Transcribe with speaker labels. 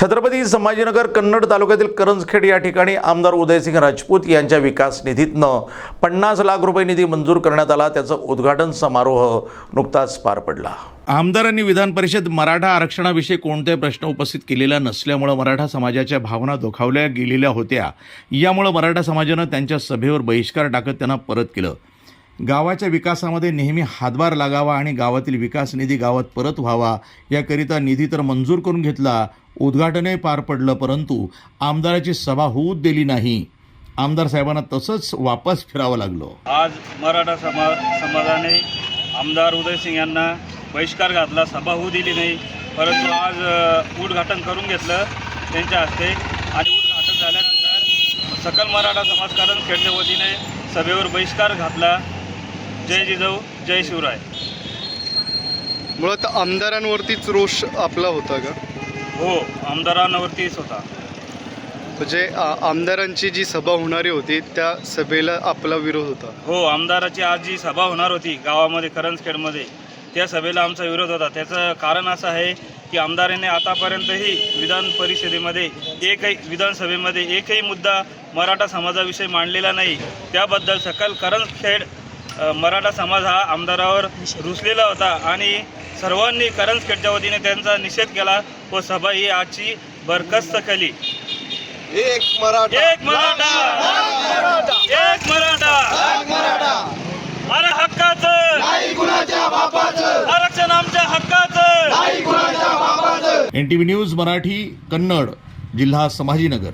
Speaker 1: छत्रपती संभाजीनगर कन्नड तालुक्यातील करंजखेड या ठिकाणी आमदार उदयसिंह राजपूत यांच्या विकास निधीतनं पन्नास लाख रुपये निधी मंजूर करण्यात आला. त्याचं उद्घाटन समारोह नुकताच पार पडला. आमदारांनी विधान परिषद मराठा आरक्षणाविषयी कोणताही प्रश्न उपस्थित केलेला नसल्यामुळं मराठा समाजाच्या भावना दुखावल्या गेलेल्या होत्या. यामुळं मराठा समाजानं त्यांच्या सभेवर बहिष्कार टाकत त्यांना परत केलं. गावाच्या विकासामध्ये नेहमी हातभार लागावा आणि गावातील विकास निधी गावात परत व्हावा याकरिता निधी तर मंजूर करून घेतला उद्घाटनही पार पडलं परंतु आमदाराची सभा होऊच दिली नाही. आमदार साहेबांना तसंच वापस फिरावं लागलं.
Speaker 2: आज मराठा समा समाजाने आमदार उदयसिंग यांना बहिष्कार घातला सभा होऊ दिली नाही. परंतु आज उद्घाटन करून घेतलं त्यांच्या हस्ते. आणि उद्घाटन झाल्यानंतर सकल मराठा समाजकारण खेडच्या वतीने सभेवर बहिष्कार घातला. जय जिजाऊ जय शिवराय.
Speaker 3: मुळात आमदारांवरतीच रोष आपला होता का?
Speaker 2: हो आमदारांवरतीच होता
Speaker 3: म्हणजे आ- आमदारांची जी सभा होणारी होती त्या सभेला आपला विरोध होता.
Speaker 2: हो आमदाराची आज जी सभा होणार होती गावामध्ये करंजखेडमध्ये त्या सभेला आमचा विरोध होता. त्याचं कारण असं आहे की आमदारांनी आतापर्यंतही विधान परिषदेमध्ये एकही विधानसभेमध्ये एकही मुद्दा मराठा समाजाविषयी मांडलेला नाही. त्याबद्दल सकल करंजखेड अ, मराठा समाज हा आमदारावर रुसलेला होता आणि सर्वांनी करंजखेडच्या वतीने त्यांचा निषेध केला व सभा ही आजची बरखास्त केली.
Speaker 4: एक मराठा.
Speaker 2: एक मराठा. एक मराठा. अरे हक्काचं.
Speaker 4: नाही कुणाच्या बापाचं.
Speaker 2: आरक्षण आमच्या हक्काचं.
Speaker 4: नाही कुणाच्या बापाचं.
Speaker 1: N T V news Marathi Kannad जिल्हा संभाजीनगर.